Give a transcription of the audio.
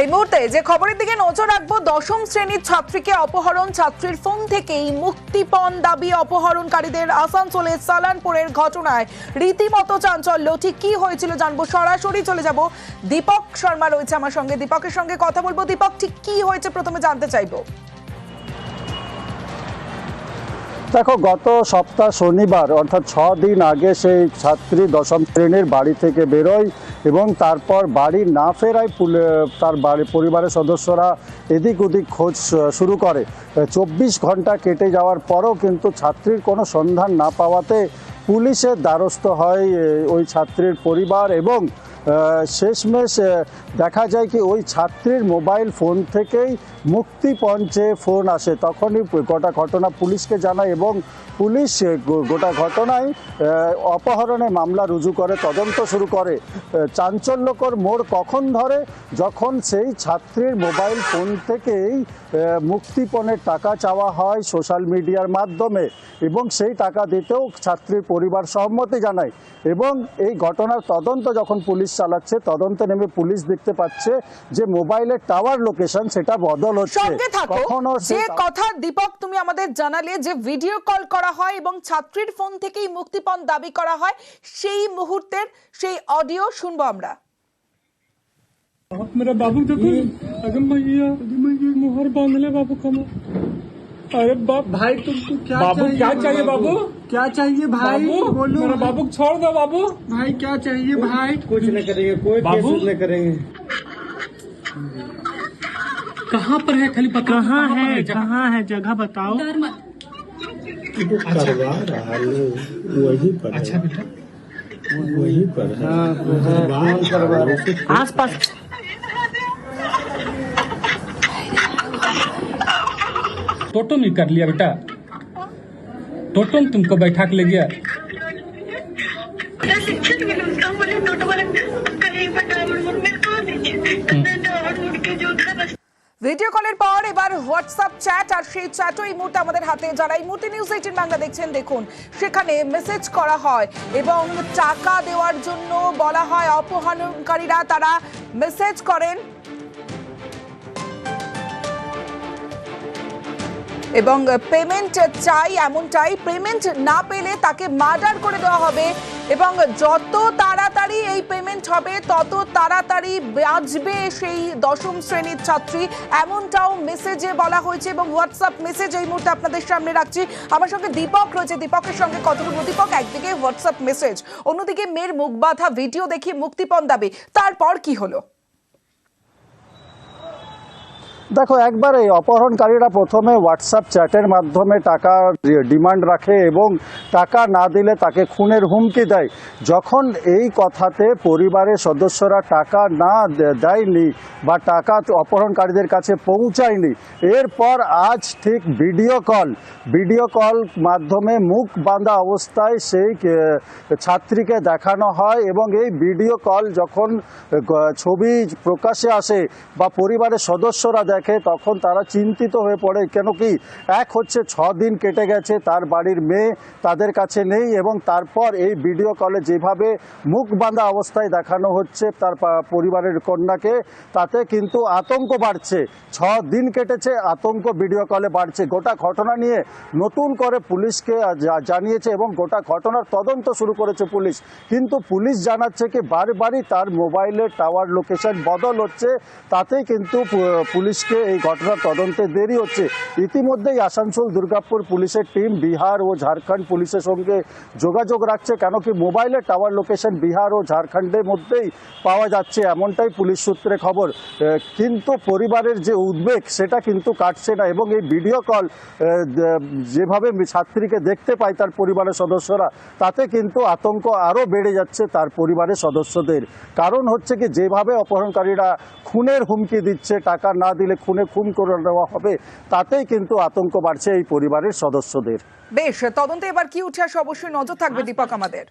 এই মুহূর্তে যে খবরের দিকে নজর রাখব, দশম শ্রেণির ছাত্রীকে অপহরণ, ছাত্রীর ফোন থেকেই মুক্তিপণ দাবি অপহরণকারীদের আসানসোলে সালানপুরের ঘটনায়। রীতিমতো চাঞ্চল্য, ঠিক কি হয়েছিল জানব, সরাসরি চলে যাব। দীপক শর্মা রয়েছে আমার সঙ্গে। দীপকের সঙ্গে কথা বলব। দীপক, ঠিক কি হয়েছে প্রথমে জানতে চাইব? দেখো, গত সপ্তাহ শনিবার, অর্থাৎ ছ দিন আগে সেই ছাত্রী দশম শ্রেণির বাড়ি থেকে বেরোয় এবং তারপর বাড়ি না ফেরায় তার বাড়ি, পরিবারের সদস্যরা এদিক ওদিক খোঁজ শুরু করে। চব্বিশ ঘণ্টা কেটে যাওয়ার পরও কিন্তু ছাত্রীর কোনো সন্ধান না পাওয়াতে পুলিশের দ্বারস্থ হয় ওই ছাত্রীর পরিবার এবং শেষমেশ দেখা যায় কি ওই ছাত্রীর মোবাইল ফোন থেকেই মুক্তিপণ চেয়ে ফোন আসে। তখনই গোটা ঘটনা পুলিশকে জানায় এবং পুলিশ গোটা ঘটনায় অপহরণে মামলা রুজু করে, তদন্ত শুরু করে। চাঞ্চল্যকর মোড় কখন ধরে? যখন সেই ছাত্রীর মোবাইল ফোন থেকেই মুক্তিপণের টাকা চাওয়া হয় সোশ্যাল মিডিয়ার মাধ্যমে এবং সেই টাকা দিতেও ছাত্রীর পরিবার সহমতি জানায়। এবং এই ঘটনার তদন্ত যখন পুলিশ চালাচ্ছে তদন্তে নেমে পুলিশ দেখতে পাচ্ছে যে মোবাইলের টাওয়ার লোকেশন সেটা বদল হচ্ছে সঙ্গে থাকো কখনো যে সেই কথা দীপক তুমি আমাদের জানালে যে ভিডিও কল করা হয় এবং ছাত্রীর ফোন থেকেই মুক্তিপণ দাবি করা হয় সেই মুহূর্তের সেই অডিও শুনবো আমরা आप मेरा बाबू देखो अगर मैं ये मैं ये मुहर बांध ले बाबू का मैं अरे बाप भाई तुमको क्या बाबू चाहिए? क्या चाहिए बाबू क्या चाहिए भाई? बोलो। मेरा बाबू छोड़ दो बाबू। भाई क्या चाहिए भाई? कुछ नहीं करेंगे कोई बाबू? नहीं करेंगे। कहाँ पर है? खाली पता कहाँ है जगह? कहाँ है? जगह बताओ। करवा वही पर अच्छा बेटा। वही पर है। है आस पास टोटो नहीं कर लिया बेटा टोटो में तुमको बैठा के ले गया शिक्षक मिले उसका बोले नोट वाला कहीं पर डाउनलोड में कहा दीजिए मैं डाउनलोड के जो था बस ভিডিও কলের পর এবার হোয়াটসঅ্যাপ চ্যাট আর সেই চ্যাটও এই মুহূর্তে আমাদের হাতে যারা এই মুহূর্তে নিউজ এইটিন বাংলা দেখছেন দেখুন সেখানে মেসেজ করা হয় এবং টাকা দেওয়ার জন্য বলা হয় অপহরণকারীরা তারা মেসেজ করেন এবং পেমেন্ট চাই এমনটাই। পেমেন্ট না পেলে তাকে মার্ডার করে দেওয়া হবে এবং যত তাড়াতাড়ি এই পেমেন্ট হবে, তত তাড়াতাড়ি বাঁচবে সেই দশম শ্রেণির ছাত্রী। এমনটাও মেসেজে বলা হয়েছে এবং হোয়াটসঅ্যাপ মেসেজ এই মুহূর্তে আপনাদের সামনে রাখছি। আমার সঙ্গে দীপক রয়েছে। দীপকের সঙ্গে বলব। দীপক, একদিকে হোয়াটসঅ্যাপ মেসেজ অন্যদিকে মেয়ের মুখ বাঁধা ভিডিও দেখিয়ে মুক্তিপণ দাবি। তারপর কি হলো? দেখো, একবার এই অপহরণকারীরা প্রথমে হোয়াটসঅ্যাপ চ্যাটের মাধ্যমে টাকা ডিমান্ড রাখে এবং টাকা না দিলে তাকে খুনের হুমকি দেয়। যখন এই কথাতে পরিবারের সদস্যরা টাকা না দেয়নি বা টাকা অপহরণকারীদের কাছে পৌঁছায়নি, এরপর আজ ঠিক ভিডিও কল ভিডিও কল মাধ্যমে মুখ বাঁধা অবস্থায় সেই ছাত্রীকে দেখানো হয় এবং এই ভিডিও কল যখন ছবি প্রকাশে আসে বা পরিবারের সদস্যরা দেখে তখন তারা চিন্তিত হয়ে পড়ে, কেন কি এক হচ্ছে ছ দিন কেটে গেছে, তার বাড়ির মেয়ে তাদের কাছে নেই এবং তারপর এই ভিডিও কলে যেভাবে মুখ বাঁধা অবস্থায় দেখানো হচ্ছে তার পরিবারের কন্যাকে, তাতে কিন্তু আতঙ্ক বাড়ছে। ছ দিন কেটেছে, আতঙ্ক ভিডিও কলে বাড়ছে। গোটা ঘটনা নিয়ে নতুন করে পুলিশকে জানিয়েছে এবং গোটা ঘটনার তদন্ত শুরু করেছে পুলিশ। কিন্তু পুলিশ জানাচ্ছে কি বারবারই তার মোবাইলের টাওয়ার লোকেশন বদল হচ্ছে, তাতেই কিন্তু পু- পুলিশকে এই ঘটনার তদন্তে দেরি হচ্ছে। ইতিমধ্যেই আসানসোল, দুর্গাপুর পুলিশের টিম, বিহার ও ঝাড়খণ্ড পুলিশের সঙ্গে যোগাযোগ রাখছে। কেন কি মোবাইলের টাওয়ার লোকেশন বিহার ও ঝাড়খণ্ডের মধ্যেই পাওয়া যাচ্ছে, এমনটাই পুলিশ সূত্রে খবর। কিন্তু পরিবারের যে উদ্বেগ, সেটা কিন্তু কাটছে না এবং এই ভিডিও কল যেভাবে ছাত্রীকে দেখতে পায় তার পরিবারের সদস্যরা, তাতে কিন্তু আতঙ্ক আরও বেড়ে যাচ্ছে তার পরিবারের সদস্যদের। কারণ হচ্ছে কি, যেভাবে অপহরণকারীরা খুনের হুমকি দিচ্ছে, টাকা না দিলে খুনে খুন করে দেওয়া হবে তাতেই কিন্তু আতঙ্ক বাড়ছে এই পরিবারের সদস্যদের। বেশ তদন্তে এবার কি উঠে আসে অবশ্যই নজর থাকবে দীপক আমাদের।